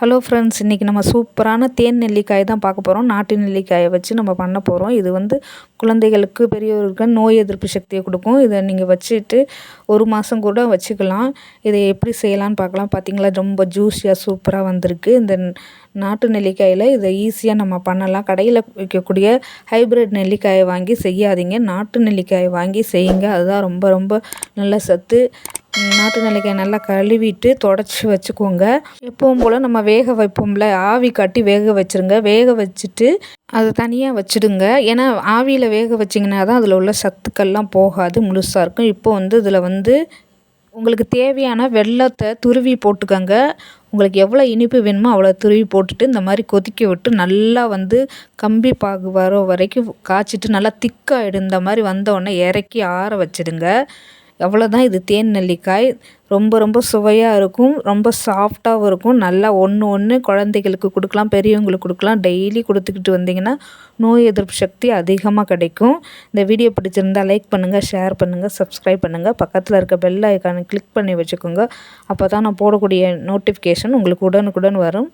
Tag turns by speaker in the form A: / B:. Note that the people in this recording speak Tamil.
A: ஹலோ ஃப்ரெண்ட்ஸ் இன்றைக்கி நம்ம சூப்பரான தேன் நெல்லிக்காய் தான் பார்க்க போகிறோம் நாட்டு நெல்லிக்காயை வச்சு நம்ம பண்ண போகிறோம் இது வந்து குழந்தைகளுக்கு பெரியவர்களுக்கு நோய் எதிர்ப்பு சக்தியை கொடுக்கும். இதை நீங்கள் வச்சுட்டு ஒரு மாதம் கூட வச்சுக்கலாம். இதை எப்படி செய்யலான்னு பார்க்கலாம். பார்த்தீங்களா ரொம்ப ஜூஸியாக சூப்பராக வந்திருக்கு. இந்த நாட்டு நெல்லிக்காயில் இதை ஈஸியாக நம்ம பண்ணலாம். கடையில் விற்கக்கூடிய ஹைப்ரிட் நெல்லிக்காயை வாங்கி செய்யாதீங்க. நாட்டு நெல்லிக்காயை வாங்கி செய்யுங்க. அதுதான் ரொம்ப ரொம்ப நல்ல சத்து. நாட்டு நெல்லிக்காய் நல்லா கழுவிட்டு தொடச்சி வச்சுக்கோங்க. எப்பவும் போல் நம்ம வேக வைப்போம்ல ஆவி காட்டி வேக வச்சுருங்க. வேக வச்சுட்டு அதை தனியாக வச்சுடுங்க. ஏன்னா ஆவியில் வேக வச்சிங்கன்னா தான் அதில் உள்ள சத்துக்கள்லாம் போகாது முழுசாக இருக்கும். இப்போ வந்து இதில் வந்து உங்களுக்கு தேவையான வெள்ளத்தை துருவி போட்டுக்கோங்க. உங்களுக்கு எவ்வளோ இனிப்பு வேணுமோ அவ்வளோ துருவி போட்டுட்டு இந்த மாதிரி கொதிக்க விட்டு நல்லா வந்து கம்பி பாகு வர வரைக்கும் காய்ச்சிட்டு நல்லா திக்காகிடும் இந்த மாதிரி வந்தோடனே இறக்கி ஆற வச்சிடுங்க. அவ்வளோதான் இது தேன் நெல்லிக்காய் ரொம்ப ரொம்ப சுவையாக இருக்கும் ரொம்ப சாஃப்டாகவும் இருக்கும். நல்லா ஒன்று ஒன்று குழந்தைகளுக்கு கொடுக்கலாம் பெரியவங்களுக்கு கொடுக்கலாம். டெய்லி கொடுத்துக்கிட்டு வந்தீங்கன்னா நோய் எதிர்ப்பு சக்தி அதிகமாக கிடைக்கும். இந்த வீடியோ பிடிச்சிருந்தால் லைக் பண்ணுங்கள் ஷேர் பண்ணுங்கள் சப்ஸ்கிரைப் பண்ணுங்கள் பக்கத்தில் இருக்க பெல் ஐக்கானை கிளிக் பண்ணி வச்சுக்கோங்க. அப்போ தான் நான் போடக்கூடிய நோட்டிஃபிகேஷன் உங்களுக்கு உடனுக்குடன் வரும்.